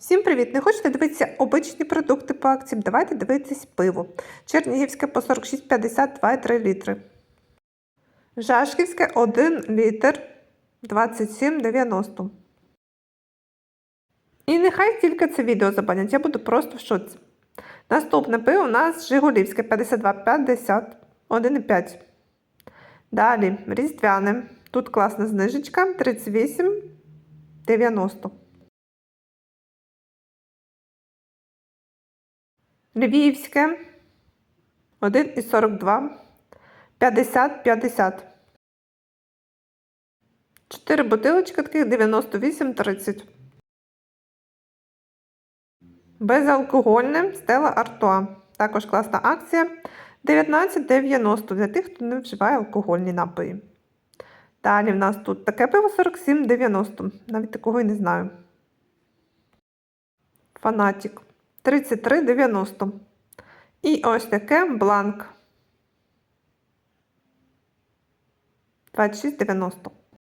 Всім привіт! Не хочете дивитися обичні продукти по акціям? Давайте дивитись пиво. Чернігівське по 46,50 2,3 літри. Жашківське 1 літр 27,90. І нехай тільки це відео забанять, я буду просто в шоці. Наступне пиво у нас Жигулівське 52,50 1,5. Далі різдвяне. Тут класна знижечка 38,90. Львівське 1,42 50-50. 4 бутилочки таких 98,30. Безалкогольне Стела Артуа. Також класна акція 19,90 для тих, хто не вживає алкогольні напої. Далі в нас тут таке пиво 47,90. Навіть такого і не знаю. Фанатік. 33,90. І ось таке бланк. 26,90.